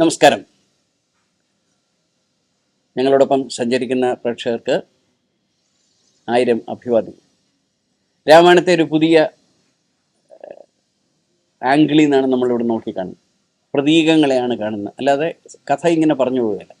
നമസ്കാരം. ഞങ്ങളോടൊപ്പം സഞ്ചരിക്കുന്ന പ്രേക്ഷകർക്ക് ആയിരം അഭിവാദ്യം രാമായണത്തെ ഒരു പുതിയ ആംഗിളിൽ നിന്നാണ് നമ്മളിവിടെ നോക്കിക്കാണുന്നത്. പ്രതീകങ്ങളെയാണ് കാണുന്നത്. അല്ലാതെ കഥ ഇങ്ങനെ പറഞ്ഞു പോവുകയല്ല.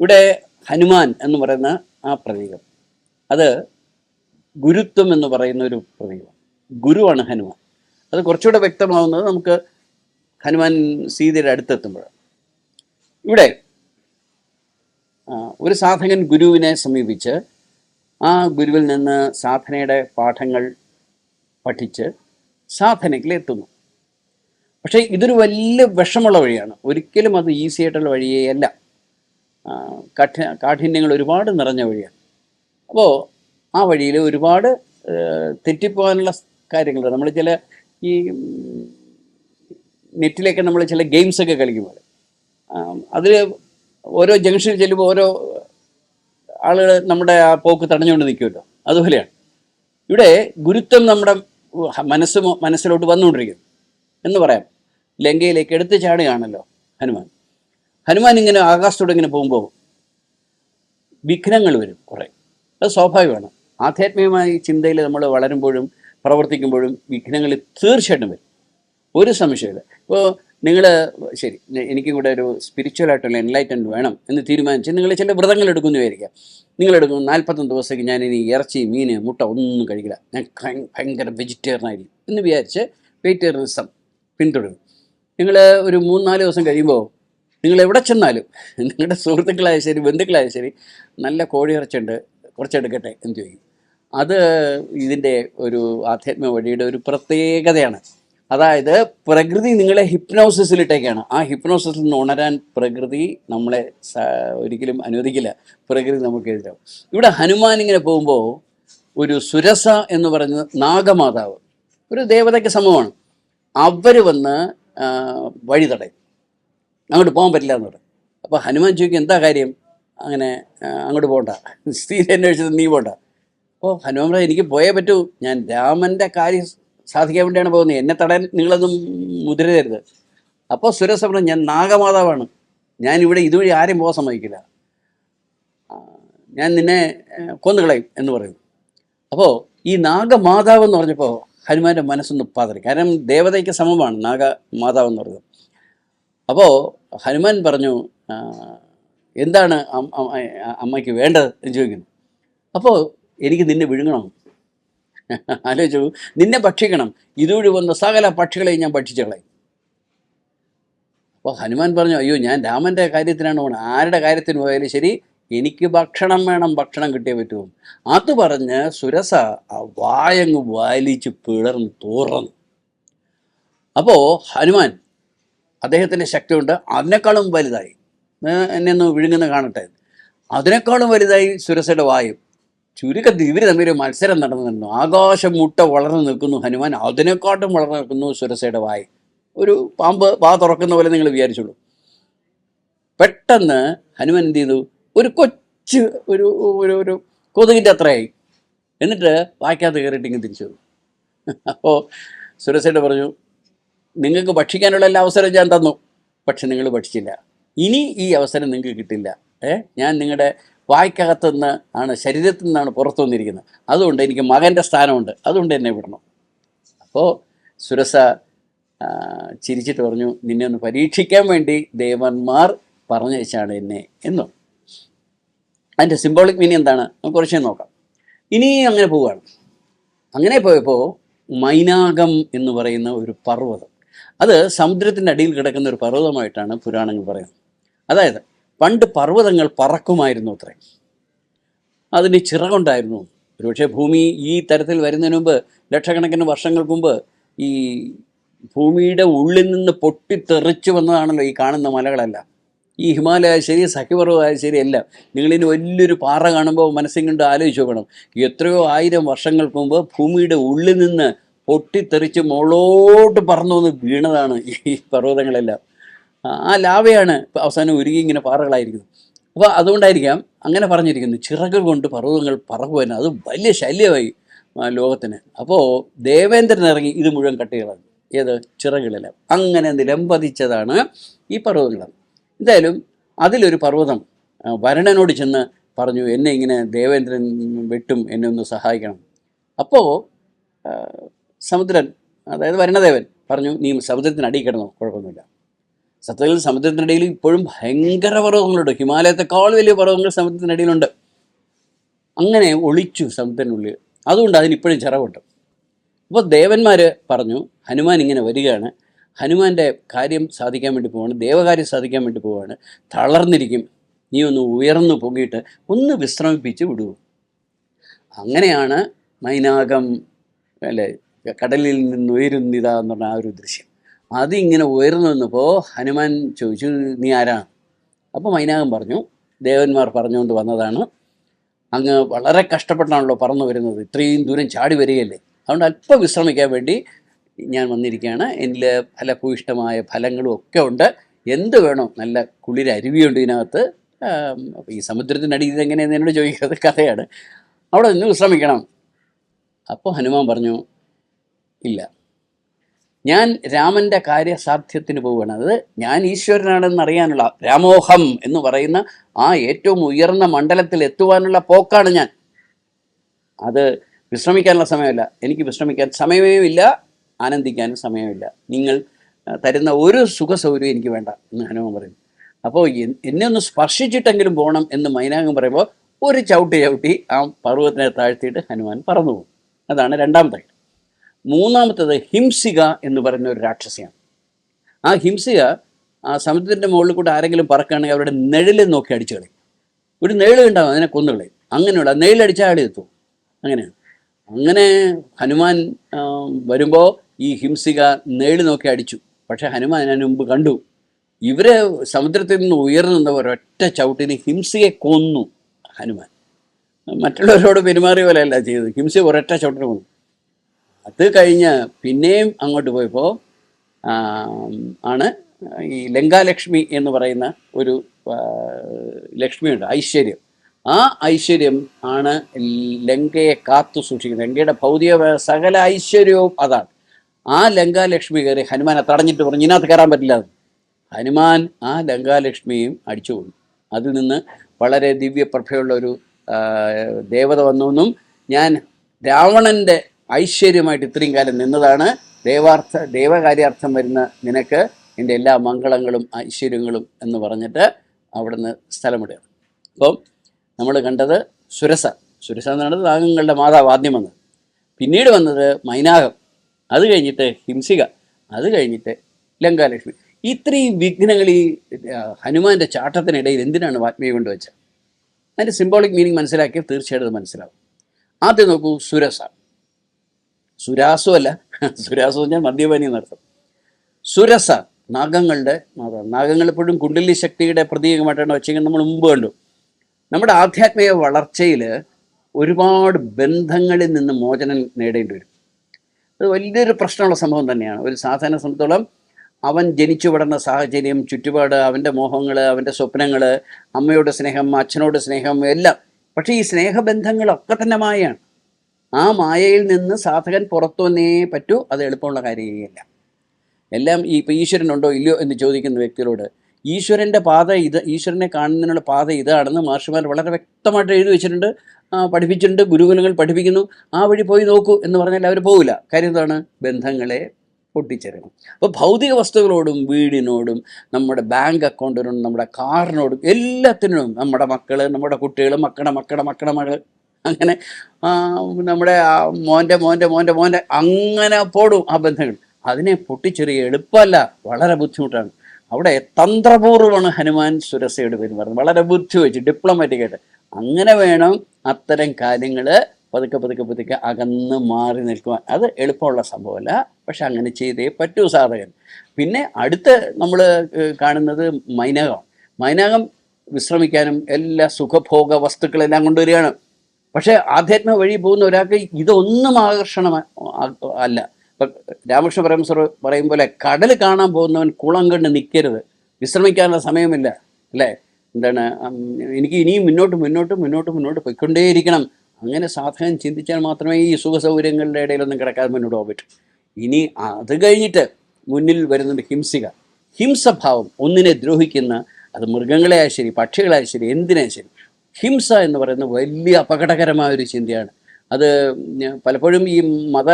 ഇവിടെ ഹനുമാൻ എന്ന് പറയുന്ന ആ പ്രതീകം. അത് ഗുരുത്വം എന്ന് പറയുന്ന ഒരു പ്രതീകം ഗുരുവാണ് ഹനുമാൻ. അത് കുറച്ചുകൂടെ വ്യക്തമാവുന്നത് നമുക്ക് ഹനുമാൻ സീതയുടെ അടുത്തെത്തുമ്പോൾ ഇവിടെ ഒരു സാധകൻ ഗുരുവിനെ സമീപിച്ച് ആ ഗുരുവിൽ നിന്ന് സാധനയുടെ പാഠങ്ങൾ പഠിച്ച് സാധനയ്ക്കിലെത്തുന്നു പക്ഷേ ഇതൊരു വലിയ വിഷമുള്ള വഴിയാണ്. ഒരിക്കലും അത് ഈസി ആയിട്ടുള്ള വഴിയേ അല്ല കഠി കഠ കാഠിന്യങ്ങൾ ഒരുപാട് നിറഞ്ഞ വഴിയാണ്. അപ്പോൾ ആ വഴിയിൽ ഒരുപാട് തെറ്റിപ്പോകാനുള്ള കാര്യങ്ങളുണ്ട്. നമ്മൾ ചില ഈ നെറ്റിലേക്ക് നമ്മൾ ചില ഗെയിംസ് ഒക്കെ കളിക്കുമ്പോൾ അതിൽ ഓരോ ജംഗ്ഷനിൽ ചെല്ലുമ്പോൾ ഓരോ ആളുകൾ നമ്മുടെ ആ പോക്ക് തടഞ്ഞുകൊണ്ട് നിൽക്കുമല്ലോ അതുപോലെയാണ്. ഇവിടെ ഗുരുത്വം നമ്മുടെ മനസ്സ് മനസ്സിലോട്ട് വന്നുകൊണ്ടിരിക്കുന്നു. എന്ന് പറയാം. ലങ്കയിലേക്ക് എടുത്തു ചാടുകയാണല്ലോ ഹനുമാൻ. ഹനുമാൻ ഇങ്ങനെ ആകാശത്തോടെ ഇങ്ങനെ പോകുമ്പോൾ വിഘ്നങ്ങൾ വരും കുറേ. അത് സ്വാഭാവികമാണ്. ആധ്യാത്മികമായ ചിന്തയിൽ നമ്മൾ വളരുമ്പോഴും പ്രവർത്തിക്കുമ്പോഴും വിഘ്നങ്ങൾ തീർച്ചയായിട്ടും വരും. ഒരു സംശയമില്ല ഇപ്പോൾ നിങ്ങൾ ശരി എനിക്ക് കൂടെ ഒരു സ്പിരിച്വൽ ആയിട്ടുള്ള എൻലൈറ്റൻഡ് വേണം എന്ന് തീരുമാനിച്ച് നിങ്ങൾ ചില വ്രതങ്ങൾ എടുക്കുന്നു വിചാരിക്കാം നിങ്ങൾ എടുക്കും നാൽപ്പത്തൊന്ന് ദിവസത്തേക്ക് ഞാൻ ഇനി ഇറച്ചി മീൻ മുട്ട ഒന്നും കഴിക്കില്ല. ഞാൻ ഭയങ്കര വെജിറ്റേറിയൻ ആയിരിക്കും എന്ന് വിചാരിച്ച് വെജിറ്റേറിയനിസം പിന്തുടരും. നിങ്ങൾ ഒരു മൂന്ന് നാല് ദിവസം കഴിയുമ്പോൾ നിങ്ങൾ എവിടെ ചെന്നാലും നിങ്ങളുടെ സുഹൃത്തുക്കളായ ശരി ബന്ധുക്കളായ ശരി നല്ല കോഴി ഇറച്ചുണ്ട് കുറച്ചെടുക്കട്ടെ എന്ന് ചോദിക്കും. അത് ഇതിന്റെ ഒരു ആധ്യാത്മിക വഴിയുടെ ഒരു പ്രത്യേകതയാണ്. അതായത് പ്രകൃതി നിങ്ങളെ ഹിപ്നോസിസിലിട്ടേക്കാണ്. ആ ഹിപ്നോസിസിൽ നിന്ന് ഉണരാൻ പ്രകൃതി നമ്മളെ ഒരിക്കലും അനുവദിക്കില്ല. പ്രകൃതി നമുക്ക് എതിരാവും ഇവിടെ ഹനുമാൻ ഇങ്ങനെ പോകുമ്പോൾ ഒരു സുരസ എന്ന് പറയുന്ന നാഗമാതാവ്. ഒരു ദേവതയ്ക്ക് സമമാണ്. അവർ വന്ന് വഴി തടയും. അങ്ങോട്ട് പോകാൻ പറ്റില്ല എന്ന് പറയും. അപ്പോൾ ഹനുമാൻ ചോദിക്കും എന്താ കാര്യം? അങ്ങനെ അങ്ങോട്ട് പോകണ്ട. സ്ത്രീ അന്വേഷിച്ചത് നീ പോകണ്ട അപ്പോൾ ഹനുമാൻ എനിക്ക് പോയേ പറ്റൂ. ഞാൻ രാമന്റെ കാര്യം സാധിക്കാൻ വേണ്ടിയാണ് പോകുന്നത്. എന്നെ തടയാൻ നിങ്ങളൊന്നും മുതിരരുത്. അപ്പോൾ സുരേഷ് പറഞ്ഞു ഞാൻ നാഗമാതാവാണ്. ഞാൻ ഇവിടെ ഇതുവഴി ആരും പോകാൻ സമ്മതിക്കില്ല. ഞാൻ നിന്നെ കൊന്നുകളയും എന്ന് പറയും. അപ്പോൾ ഈ നാഗമാതാവ് എന്ന് പറഞ്ഞപ്പോൾ ഹനുമാന്റെ മനസ്സൊന്ന് പാതറി. കാരണം ദേവതയ്ക്ക് സമമാണ് നാഗമാതാവ് എന്ന് പറയുന്നത്. അപ്പോൾ ഹനുമാൻ പറഞ്ഞു എന്താണ് അമ്മയ്ക്ക് വേണ്ടത് എന്ന് ചോദിക്കുന്നു. അപ്പോൾ എനിക്ക് നിന്നെ വിഴുങ്ങണം. ആലോചിച്ചു നിന്നെ ഭക്ഷിക്കണം. ഇതുവഴി വന്ന സകല പക്ഷികളെയും ഞാൻ ഭക്ഷിച്ചു കളയും. അപ്പോൾ ഹനുമാൻ പറഞ്ഞു അയ്യോ ഞാൻ രാമന്റെ കാര്യത്തിനാണ് പോകണം ആരുടെ കാര്യത്തിന് പോയാലും ശരി എനിക്ക് ഭക്ഷണം വേണം ഭക്ഷണം കിട്ടിയേ പറ്റൂ. അത് പറഞ്ഞ് സുരസ ആ വായങ്ങ് വാലിച്ച് പിളർന്ന് തോറന്നു അപ്പോൾ ഹനുമാൻ അദ്ദേഹത്തിന്റെ ശക്തി കൊണ്ട് അതിനേക്കാളും വലുതായി. എന്നെ ഒന്ന് വിഴുങ്ങുന്ന കാണട്ടെ. അതിനേക്കാളും വലുതായി സുരസയുടെ വായു. ചുരുക്കത്തിൽ ഇവർ തമ്മിൽ മത്സരം നടന്നു ആകാശം മുട്ട വളർന്നു നിൽക്കുന്നു. ഹനുമാൻ അതിനെക്കാട്ടും വളർന്നു നിൽക്കുന്നു സുരസയുടെ വായി ഒരു പാമ്പ് വാ തുറക്കുന്ന പോലെ നിങ്ങൾ വിചാരിച്ചോളൂ. പെട്ടെന്ന് ഹനുമാൻ എന്ത് ചെയ്തു? ഒരു കൊച്ചു ഒരു ഒരു ഒരു കൊതുകിന്റെ അത്രയായി. എന്നിട്ട് വായിക്കാത്ത കയറിയിട്ട് ഇങ്ങനെ തിരിച്ചു അപ്പോൾ സുരസയുടെ പറഞ്ഞു നിങ്ങൾക്ക് ഭക്ഷിക്കാനുള്ള എല്ലാ അവസരവും ഞാൻ തന്നു. പക്ഷെ നിങ്ങൾ ഭക്ഷിച്ചില്ല. ഇനി ഈ അവസരം നിങ്ങൾക്ക് കിട്ടില്ല. ഏ? ഞാൻ നിങ്ങളുടെ വായ്ക്കകത്തുനിന്ന് ആണ് ശരീരത്തിൽ നിന്നാണ് പുറത്തു വന്നിരിക്കുന്നത്. അതുകൊണ്ട് എനിക്ക് മകന്റെ സ്ഥാനമുണ്ട്. അതുകൊണ്ട് എന്നെ വിടണം. അപ്പോൾ സുരസ ചിരിച്ചിട്ട് പറഞ്ഞു നിന്നെ ഒന്ന് പരീക്ഷിക്കാൻ വേണ്ടി ദേവന്മാർ പറഞ്ഞയച്ചാണ് എന്നെ എന്നും. അതിന്റെ സിംബോളിക് മീനിങ് എന്താണ്? നമുക്ക് കുറച്ചേ നോക്കാം. ഇനി അങ്ങനെ പോവുകയാണ്. അങ്ങനെ പോയപ്പോൾ മൈനാകം എന്ന് പറയുന്ന ഒരു പർവതം. അത് സമുദ്രത്തിന്റെ അടിയിൽ കിടക്കുന്ന ഒരു പർവതമായിട്ടാണ് പുരാണങ്ങൾ പറയുന്നത്. അതായത് പണ്ട് പർവതങ്ങൾ പറക്കുമായിരുന്നു അത്രേ. അതിന് ചിറകുണ്ടായിരുന്നു. ഒരുപക്ഷെ ഭൂമി ഈ തരത്തിൽ വരുന്നതിന് മുമ്പ് ലക്ഷക്കണക്കിന് വർഷങ്ങൾക്ക് മുമ്പ് ഈ ഭൂമിയുടെ ഉള്ളിൽ നിന്ന് പൊട്ടിത്തെറിച്ച് വന്നതാണല്ലോ ഈ കാണുന്ന മലകളെല്ലാം. ഈ ഹിമാലയ ശരി സഖിപർവമായ ശരി എല്ലാം നിങ്ങളിനി വലിയൊരു പാറ കാണുമ്പോൾ മനസ്സിൽ കണ്ട് ആലോചിച്ച് നോക്കണം. എത്രയോ ആയിരം വർഷങ്ങൾക്ക് മുമ്പ് ഭൂമിയുടെ ഉള്ളിൽ നിന്ന് പൊട്ടിത്തെറിച്ച് മുകളോട്ട് പറന്നു വന്ന് വീണതാണ് ഈ പർവതങ്ങളെല്ലാം. ആ- ലാവയാണ് അവസാനം ഒരുങ്ങി ഇങ്ങനെ പാറകളായിരിക്കുന്നത് അപ്പോൾ അതുകൊണ്ടായിരിക്കാം അങ്ങനെ പറഞ്ഞിരിക്കുന്നു ചിറകൾ കൊണ്ട് പർവതങ്ങൾ പറക്കുവാൻ അത് വലിയ ശല്യമായി ലോകത്തിന്. അപ്പോൾ ദേവേന്ദ്രൻ ഇറങ്ങി ഇത് മുഴുവൻ കട്ടുകളാണ് ഏത്? ചിറകളെല്ലാം അങ്ങനെ നിലംപതിച്ചതാണ് ഈ പർവതങ്ങൾ. എന്തായാലും അതിലൊരു പർവതം വരണനോട് ചെന്ന് പറഞ്ഞു എന്നെ ഇങ്ങനെ ദേവേന്ദ്രൻ വെട്ടും എന്നെ ഒന്ന് സഹായിക്കണം. അപ്പോൾ സമുദ്രൻ അതായത് വരണദേവൻ പറഞ്ഞു നീ സമുദ്രത്തിനടിയിൽ കിടന്നോ കുഴപ്പമൊന്നുമില്ല. സത്യത്തിൽ സമുദ്രത്തിനിടയിൽ ഇപ്പോഴും ഭയങ്കര പർവതങ്ങളുണ്ട്. ഹിമാലയത്തെക്കാൾ വലിയ പർവതങ്ങൾ സമുദ്രത്തിനിടയിലുണ്ട്. അങ്ങനെ ഒളിച്ചു സമുദ്രനുള്ളിൽ അതുകൊണ്ട് അതിനിപ്പോഴും ചിറവുണ്ട്. അപ്പോൾ ദേവന്മാർ പറഞ്ഞു ഹനുമാൻ ഇങ്ങനെ വരികയാണ്. ഹനുമാന്റെ കാര്യം സാധിക്കാൻ വേണ്ടി പോവാണ്. ദേവകാര്യം സാധിക്കാൻ വേണ്ടി പോവാണ്. തളർന്നിരിക്കും. നീ ഒന്ന് ഉയർന്നു പൊങ്ങിയിട്ട് ഒന്ന് വിശ്രമിപ്പിച്ച് വിടൂ. അങ്ങനെയാണ് മൈനാകം അല്ലേ കടലിൽ നിന്ന് ഉയരുന്നിതാ എന്ന് പറഞ്ഞ ആ ഒരു ദൃശ്യം. അതിങ്ങനെ ഉയർന്നു നിന്നപ്പോൾ ഹനുമാൻ ചോദിച്ചു നീ ആരാണ് അപ്പോൾ മൈനാകം പറഞ്ഞു ദേവന്മാർ പറഞ്ഞുകൊണ്ട് വന്നതാണ്. അങ്ങ് വളരെ കഷ്ടപ്പെട്ടാണല്ലോ പറന്നു വരുന്നത്. ഇത്രയും ദൂരം ചാടി വരികയല്ലേ? അതുകൊണ്ട് അല്പം വിശ്രമിക്കാൻ വേണ്ടി ഞാൻ വന്നിരിക്കുകയാണ്. എന്നിൽ ഫലഭൂയിഷ്ടമായ ഫലങ്ങളും ഒക്കെ ഉണ്ട്. എന്ത് വേണോ നല്ല കുളിര അരുവിയുണ്ട് ഇതിനകത്ത്. ഈ സമുദ്രത്തിനടിയിൽ ഇതെങ്ങനെയെന്ന് എന്നോട് ചോദിക്കുന്നത് കഥയാണ്. അവിടെ നിന്ന് വിശ്രമിക്കണം. അപ്പോൾ ഹനുമാൻ പറഞ്ഞു ഇല്ല ഞാൻ രാമന്റെ കാര്യസാധ്യത്തിന് പോവുകയാണ്. അത് ഞാൻ ഈശ്വരനാണെന്ന് അറിയാനുള്ള രാമോഹം എന്ന് പറയുന്ന ആ ഏറ്റവും ഉയർന്ന മണ്ഡലത്തിൽ എത്തുവാനുള്ള പോക്കാണ് ഞാൻ. അത് വിശ്രമിക്കാനുള്ള സമയമല്ല. എനിക്ക് വിശ്രമിക്കാൻ സമയമേ ഇല്ല ആനന്ദിക്കാനും സമയമില്ല. നിങ്ങൾ തരുന്ന ഒരു സുഖ സൗകര്യം എനിക്ക് വേണ്ട എന്ന് ഹനുമാൻ പറയും അപ്പോൾ എന്നെ ഒന്ന് സ്പർശിച്ചിട്ടെങ്കിലും പോകണം എന്ന് മൈനാകം പറയുമ്പോൾ ഒരു ചവിട്ടി ചവിട്ടി ആ പർവതത്തിനെ താഴ്ത്തിയിട്ട് ഹനുമാൻ പറന്നു പോകും അതാണ് രണ്ടാമത്തെ മൂന്നാമത്തത് ഹിംസിക എന്ന് പറയുന്ന ഒരു രാക്ഷസിയാണ്. ആ ഹിംസിക ആ സമുദ്രത്തിന്റെ മുകളിൽ കൂടെ ആരെങ്കിലും പറക്കുകയാണെങ്കിൽ അവരുടെ നിഴലിൽ നോക്കി അടിച്ചു കളയും. ഒരു നിഴൽ ഉണ്ടാവും അതിനെ കൊന്നുകളയും അങ്ങനെയുള്ള നിഴലടിച്ചാൽ ആടി എത്തും. അങ്ങനെയാണ്. അങ്ങനെ ഹനുമാൻ വരുമ്പോൾ ഈ ഹിംസിക നിഴൽ നോക്കി അടിച്ചു. പക്ഷേ ഹനുമാൻ അതിന് മുമ്പ് കണ്ടു. ഇവർ സമുദ്രത്തിൽ നിന്ന് ഉയർന്നു നിന്ന ഒരൊറ്റ ചവിട്ടിന് ഹിംസയെ കൊന്നു ഹനുമാൻ. മറ്റുള്ളവരോട് പെരുമാറിയ പോലെയല്ല ചെയ്തത്. ഹിംസയെ ഒരൊറ്റ ചവിട്ടിന് കൊന്നു. അത് കഴിഞ്ഞ് പിന്നെയും അങ്ങോട്ട് പോയപ്പോൾ ആണ് ഈ ലങ്കാലക്ഷ്മി എന്ന് പറയുന്ന ഒരു ലക്ഷ്മിയുണ്ട് ഐശ്വര്യം. ആ ഐശ്വര്യം ആണ് ലങ്കയെ കാത്തു സൂക്ഷിക്കുന്നത്. ലങ്കയുടെ ഭൗതിക സകല ഐശ്വര്യവും അതാണ്. ആ ലങ്കാലക്ഷ്മി കയറി ഹനുമാനെ തടഞ്ഞിട്ട് പറഞ്ഞു ഇതിനകത്ത് കയറാൻ പറ്റില്ല. ഹനുമാൻ ആ ലങ്കാലക്ഷ്മിയും അടിച്ചു കൊണ്ടു അതിൽ നിന്ന് വളരെ ദിവ്യപ്രഭയുള്ള ഒരു ദേവത വന്നു എന്നും ഞാൻ രാവണന്റെ ഐശ്വര്യമായിട്ട് ഇത്രയും കാലം നിന്നതാണ്. ദേവാർത്ഥ ദേവകാര്യാർത്ഥം വരുന്ന നിനക്ക് എന്റെ എല്ലാ മംഗളങ്ങളും ഐശ്വര്യങ്ങളും എന്ന് പറഞ്ഞിട്ട് അവിടുന്ന് സ്ഥലമിടുകയാണ്. അപ്പം നമ്മൾ കണ്ടത് സുരസ. സുരസ എന്ന് പറയുന്നത് നാഗങ്ങളുടെ മാതാവ് ആദ്യം വന്നത് പിന്നീട് വന്നത് മൈനാകം. അത് കഴിഞ്ഞിട്ട് ഹിംസിക. അത് കഴിഞ്ഞിട്ട് ലങ്കാലക്ഷ്മി. ഇത്രയും വിഘ്നങ്ങൾ ഈ ഹനുമാന്റെ ചാട്ടത്തിനിടയിൽ എന്തിനാണ് വാത്മീയ കൊണ്ടുവച്ചത്? അതിന്റെ സിംബോളിക് മീനിങ് മനസ്സിലാക്കിയാൽ തീർച്ചയായിട്ടും അത് മനസ്സിലാവും. ആദ്യം നോക്കൂ സുരസ. സുരാസു അല്ല സുരാസു പറഞ്ഞാൽ മദ്യപാനി എന്നർത്ഥം സുരസ നാഗങ്ങളുടെ മാതാവ്. നാഗങ്ങൾ എപ്പോഴും കുണ്ടലി ശക്തിയുടെ പ്രതീകമായിട്ടാണ് വെച്ചെങ്കിൽ നമ്മൾ മുമ്പ് കണ്ടു. നമ്മുടെ ആധ്യാത്മിക വളർച്ചയിൽ ഒരുപാട് ബന്ധങ്ങളിൽ നിന്ന് മോചനം നേടേണ്ടി വരും. അത് വലിയൊരു പ്രശ്നമുള്ള സംഭവം തന്നെയാണ്. ഒരു സാധാരണ സംബന്ധിച്ചോളം അവൻ ജനിച്ചു വളർന്ന സാഹചര്യം ചുറ്റുപാട് അവന്റെ മോഹങ്ങൾ അവന്റെ സ്വപ്നങ്ങൾ അമ്മയോട് സ്നേഹം അച്ഛനോട് സ്നേഹം എല്ലാം. പക്ഷേ ഈ സ്നേഹബന്ധങ്ങളൊക്കെ തന്നെ മായയാണ്. ആ മായയിൽ നിന്ന് സാധകൻ പുറത്തു വന്നേ പറ്റൂ അത് എളുപ്പമുള്ള കാര്യമല്ല. എല്ലാം ഈ ഇപ്പം ഈശ്വരനുണ്ടോ ഇല്ലയോ എന്ന് ചോദിക്കുന്ന വ്യക്തികളോട് ഈശ്വരന്റെ പാത ഇത് ഈശ്വരനെ കാണുന്നതിനുള്ള പാത ഇതാണെന്ന് മാർഷിമാർ വളരെ വ്യക്തമായിട്ട് എഴുതി വെച്ചിട്ടുണ്ട്. പഠിപ്പിച്ചിട്ടുണ്ട് ഗുരുകുലങ്ങൾ പഠിപ്പിക്കുന്നു. ആ വഴി പോയി നോക്കൂ എന്ന് പറഞ്ഞാൽ അവർ പോകില്ല കാര്യം എന്താണ്? ബന്ധങ്ങളെ പൊട്ടിച്ചെറിയണം അപ്പോൾ ഭൗതിക വസ്തുക്കളോടും വീടിനോടും നമ്മുടെ ബാങ്ക് അക്കൗണ്ടിനോടും നമ്മുടെ കാറിനോടും എല്ലാത്തിനോടും നമ്മുടെ മക്കൾ നമ്മുടെ കുട്ടികൾ മക്കളുടെ മക്കളുടെ മക്കളുടെ മകൾ അങ്ങനെ നമ്മുടെ മോന്റെ മോന്റെ മോന്റെ മോന്റെ അങ്ങനെ പോടും ആ ബന്ധങ്ങൾ. അതിനെ പൊട്ടിച്ചെറിയ എളുപ്പമല്ല വളരെ ബുദ്ധിമുട്ടാണ്. അവിടെ തന്ത്രപൂർവമാണ് ഹനുമാൻ സുരസയുടെ പെരുമാറുന്നത് വളരെ ബുദ്ധി വെച്ച് ഡിപ്ലോമാറ്റിക്കായിട്ട് അങ്ങനെ വേണം അത്തരം കാര്യങ്ങൾ പതുക്കെ പതുക്കെ പതുക്കെ അകന്ന് മാറി നിൽക്കുവാൻ. അത് എളുപ്പമുള്ള സംഭവമല്ല പക്ഷെ അങ്ങനെ ചെയ്തേ പറ്റൂ സാധകൻ. പിന്നെ അടുത്ത് നമ്മൾ കാണുന്നത് മൈനകം. മൈനകം വിശ്രമിക്കാനും എല്ലാ സുഖഭോഗ വസ്തുക്കളെല്ലാം കൊണ്ടുവരികയാണ്. പക്ഷേ ആധ്യാത്മിക വഴി പോകുന്ന ഒരാൾക്ക് ഇതൊന്നും ആകർഷണം അല്ല. ഇപ്പം രാമകൃഷ്ണ പരമസർ പറയും പോലെ കടൽ കാണാൻ പോകുന്നവൻ കുളം കണ്ട് നിൽക്കരുത് വിശ്രമിക്കാനുള്ള സമയമില്ല. അല്ലേ? എന്താണ് എനിക്ക് ഇനിയും മുന്നോട്ട് മുന്നോട്ട് മുന്നോട്ട് മുന്നോട്ട് പോയിക്കൊണ്ടേയിരിക്കണം. അങ്ങനെ സാധകൻ ചിന്തിച്ചാൽ മാത്രമേ ഈ സുഖ സൗകര്യങ്ങളുടെ ഇടയിലൊന്നും കിടക്കാതെ മുന്നോട്ട് പോകാൻ പറ്റൂ. ഇനി അത് കഴിഞ്ഞിട്ട് മുന്നിൽ വരുന്നുണ്ട് ഹിംസിക. ഹിംസഭാവം ഒന്നിനെ ദ്രോഹിക്കുന്ന അത് മൃഗങ്ങളെ ശരി പക്ഷികളായ ശരി എന്തിനായാലും ശരി. ഹിംസ എന്ന് പറയുന്ന വലിയ അപകടകരമായ ഒരു ചിന്തയാണ്. അത് പലപ്പോഴും ഈ മത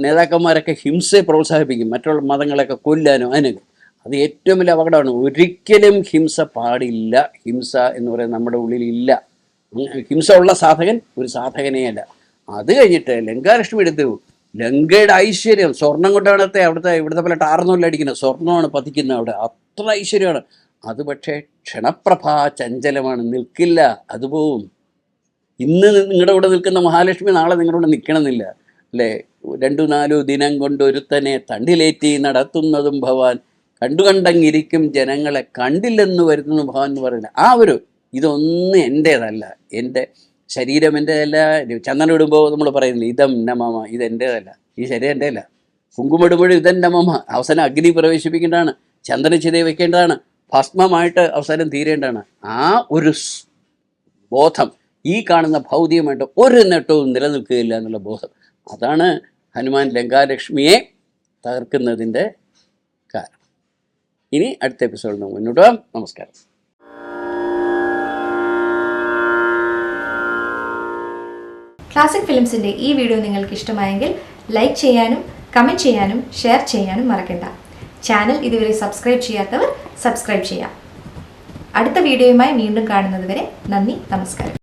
നേതാക്കന്മാരൊക്കെ ഹിംസയെ പ്രോത്സാഹിപ്പിക്കും. മറ്റുള്ള മതങ്ങളെയൊക്കെ കൊല്ലാനോ അതിനൊക്കെ. അത് ഏറ്റവും വലിയ അപകടമാണ്. ഒരിക്കലും ഹിംസ പാടില്ല. ഹിംസ എന്ന് പറയുന്നത് നമ്മുടെ ഉള്ളിൽ ഇല്ല ഹിംസ ഉള്ള സാധകൻ ഒരു സാധകനേ അല്ല. അത് കഴിഞ്ഞിട്ട് ലങ്കാലക്ഷ്മി എടുത്തു. ലങ്കയുടെ ഐശ്വര്യം. സ്വർണം കൊണ്ടാണത്തെ അവിടുത്തെ ഇവിടുത്തെ പോലെ ടാർന്നല്ല അടിക്കുന്നത് സ്വർണമാണ് പതിക്കുന്നത് അവിടെ. അത്ര ഐശ്വര്യമാണ്. അത് പക്ഷേ ക്ഷണപ്രഭാ ചഞ്ചലമാണ് നിൽക്കില്ല അത് പോവും. ഇന്ന് നിങ്ങളുടെ കൂടെ നിൽക്കുന്ന മഹാലക്ഷ്മി നാളെ നിങ്ങളുടെ കൂടെ നിൽക്കണമെന്നില്ല അല്ലേ? രണ്ടു നാലു ദിനം കൊണ്ട് ഒരുത്തനെ തണ്ടിലേറ്റി നടത്തുന്നതും ഭവാൻ കണ്ടു കണ്ടങ്ങിരിക്കും ജനങ്ങളെ കണ്ടില്ലെന്ന് വരുന്നു ഭവാൻ എന്ന് പറയുന്നത്. ആ ഒരു ഇതൊന്നും എന്റേതല്ല എന്റെ ശരീരം എന്റേതല്ല ചന്ദനം ഇടുമ്പോൾ നമ്മൾ പറയുന്നില്ല ഇതം നമമ ഇത് എന്റേതല്ല ഈ ശരീരം എന്റെ അല്ല കുങ്കുമിടുമ്പോഴും ഇതെന്റെ മമ അവസാനം അഗ്നി പ്രവേശിപ്പിക്കേണ്ടതാണ്. ചന്ദന ചിതയെ വെക്കേണ്ടതാണ്. ഭസ്മമായിട്ട് അവസാനം തീരേണ്ടതാണ് ആ ഒരു ബോധം ഈ കാണുന്ന ഭൗതികമായിട്ട് ഒരു നേട്ടവും നിലനിൽക്കുകയില്ല എന്നുള്ള ബോധം. അതാണ് ഹനുമാൻ ലങ്കാലക്ഷ്മിയെ തകർക്കുന്നതിന്റെ കാരണം. ഇനി അടുത്ത എപ്പിസോഡിൽ നമുക്ക് മുന്നോട്ട് പോകാം. നമസ്കാരം. ക്ലാസിക് ഫിലിംസിന്റെ ഈ വീഡിയോ നിങ്ങൾക്ക് ഇഷ്ടമായെങ്കിൽ ലൈക്ക് ചെയ്യാനും കമന്റ് ചെയ്യാനും ഷെയർ ചെയ്യാനും മറക്കണ്ട. ചാനൽ ഇതുവരെ സബ്സ്ക്രൈബ് ചെയ്യാത്തവർ സബ്സ്ക്രൈബ് ചെയ്യാം. അടുത്ത വീഡിയോയുമായി വീണ്ടും കാണുന്നതുവരെ നന്ദി നമസ്കാരം.